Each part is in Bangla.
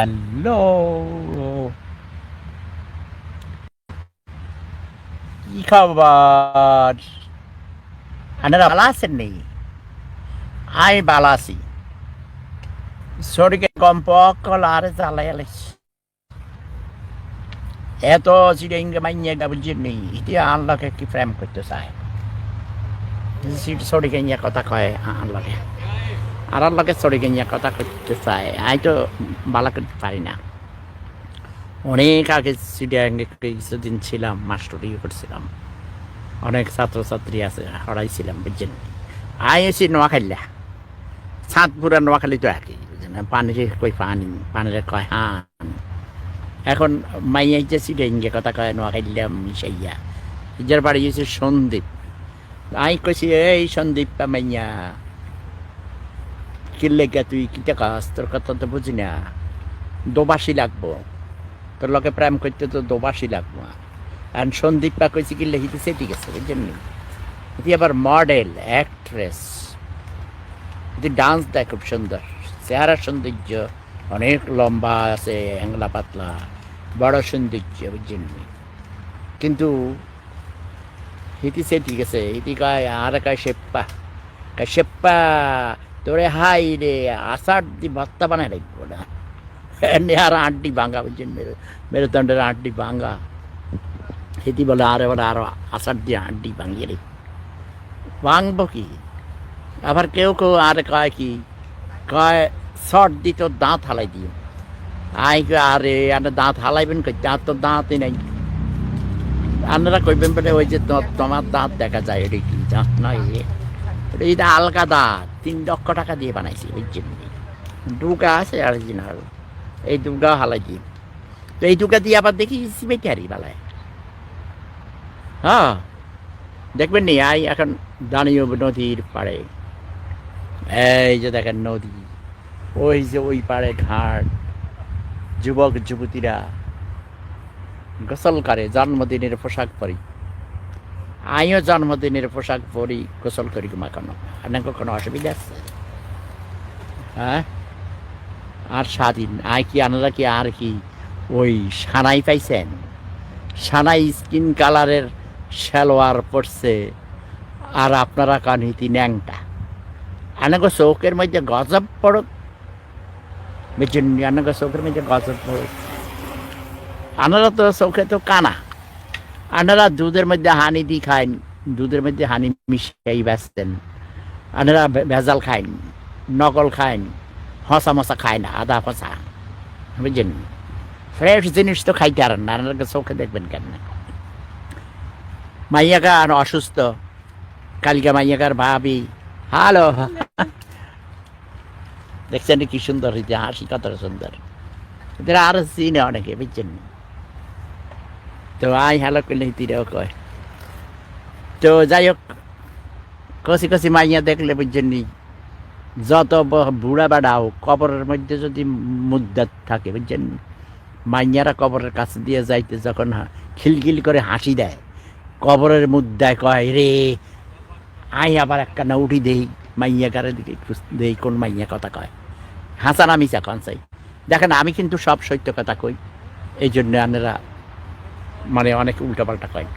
হ্যালো কি খবর আপনারা ভালো আছেন নি আমি ভালো আছি শরীরে কম পকল আর জ্বালাই আলাইছি এত চিড়িঙ্গে মাইয়ে গা বুঝছেন নি ইতি আল্লাহকে কি প্রেম করতে চায় শরীরে নিয়ে কথা কয় আল্লাহকে আর আল্লাহকে শরীরে নিয়ে কথা করতে চায়। আমি তো ভালো করতে পারি না। অনেক আগে চিড়িয়াঙ্গে কিছুদিন ছিলাম, মাস্টারি করছিলাম। অনেক ছাত্রছাত্রী আছে, হরাইছিলাম, বুঝছেন? আই এসি নোয়াখাইলা সাতপুরা, নোয়াখালী তো একই, বুঝছেন? পানির কই পানি, পানির কয় হান। এখন মাইয়াই যে চিড়িয়াঙ্গে কথা কয় নোয়াখাইলা মিশাইয়া। নিজের বাড়ি হয়েছে সন্দীপ। আই কইছি, এই সন্দীপ মাইয়া কিনলে গা তুই কিটা কাজ তোর কথা তো বুঝি না। দোবাসি লাগবো। তোর লগে প্রেম করতে তো দোবাসি লাগবো। আর সন্দীপ পা কইছি কিনলে হিতে সেটি গেছে নি? এটি আবার মডেল অ্যাক্ট্রেস এটি ডান্স দেয় খুব সুন্দর। চেহারা সৌন্দর্য অনেক লম্বা আছে, হ্যাংলা পাতলা। বড় সৌন্দর্য নি? কিন্তু হিতি সেটি গেছে। হিতি কয়, আর কয়, শেপ্পা। কয়, শেপ্পা তোরে হাই রে, আষাঢ় দি ভত্তা বানাই রাখব না। আর আটটি ভাঙা বুঝছেন মেরে, মেরুদণ্ডের আটটি ভাঙা। হিতি বলে, আর এবার আরও আষাঢ় দিয়ে আটটি ভাঙিয়ে রে। ভাঙবো কি? আবার কেউ কেউ আর কয় কি, কয়, শর্ট দি তোর দাঁত হালাই দিও। আই আরে, আর দাঁত হালাইবেন কই? দাঁত তো দাঁতই নাই। আপনারা কইবেন বলে, ওই যে তোমার দাঁত দেখা যায় এটা কি দাঁত নয় এটা দাঁত তিন লক্ষ টাকা দিয়ে বানাইছি বুঝছেন দুগা আছে অরিজিনাল এই হালাই দিয়ে তো এই দুগা দিয়ে আবার দেখি সিমেটারি বালায় হ্যাঁ দেখবেন নি? আই এখন দাঁড়িয়ে নদীর পাড়ে। এই যে দেখেন নদী। ওই যে ওই পাড়ে ঘাট। যুবক, যুবতীরা গোসল করে, জন্মদিনের পোশাক পরি। আমিও জন্মদিনের পোশাক পরি, গোসল করি মাখানো আপনার কোনো অসুবিধা আছে? হ্যাঁ? আর স্বাধীন আয় কি আনারা কি আর কি ওই সানাই পাইছেন? সানাই স্কিন কালারের সালোয়ার পড়ছে আর আপনারা কানহিতি ন্যাংটা। আনাগো চৌকের মধ্যে গজব পড়ক। বুঝছেন আনাগো চৌকের মধ্যে গজব পড়ক। আনারা তো চৌকে তো কানা। আনারা দুধের মধ্যে হানি দি খাইন, দুধের মধ্যে হানি মিশাই বেচতেন। আনারা ভেজাল খাইন, নকল খাইন, হসা মশা খায় না আদা ফসা বুঝছেন? ফ্রেশ জিনিস তো খাইতে পারেন না আপনারা চোখে দেখবেন কেন মাইয়াকা আর অসুস্থ, কালকে মাইয়াকার ভাবি, হ্যালো। দেখছেন কি সুন্দর হইতে হাসি কতটা সুন্দর। এদের আরও চিনে অনেকে, বুঝছেন? তো আই হ্যালো করলে তিরাও কয় তো যাই হোক কষি কষি মাইয়া দেখলে বুঝছেন যত বুড়া হোক কবরের মধ্যে যদি মুদ্রা থাকে বুঝছেন মাইয়ারা কবরের কাছে দিয়ে যাইতে যখন খিলখিল করে হাসি দেয় কবরের মুদ্রায় কয় রে আই আবার একটা না উঠি দেই মাইয়া কারে দিকে দেই কোন মাইয়া কথা কয় হাসান আমি চাকন চাই দেখেন আমি কিন্তু সব সত্য কথা কই এই জন্য আপনারা মানে অনেক উল্টাপাল্টা কয়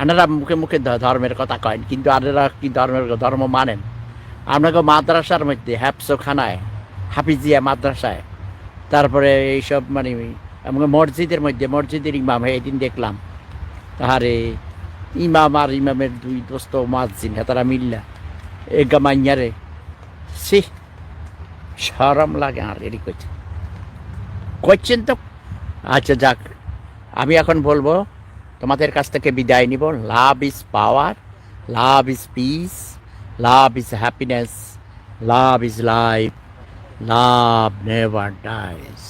আনারা মুখে মুখে ধর্মের কথা কয়েন, কিন্তু আপনারা কি ধর্মের ধর্ম মানেন? আপনাকে মাদ্রাসার মধ্যে হ্যাপসোখানায় হাফিজিয়া মাদ্রাসায়, তারপরে এইসব মানে আমাকে মসজিদের মধ্যে, মসজিদের ইমাম এদিন দেখলাম, তাহারে ইমাম আর ইমামের দুই দোস্ত মাঝিন তারা মিল্লা, এ গামাইয়ারে সি সরম লাগে আর, এরই করছে করছেন তো? আচ্ছা যাক। আমি এখন বলব, তোমাদের কাছ থেকে বিদায় নিব। Love is power love is peace love is happiness love is life love never dies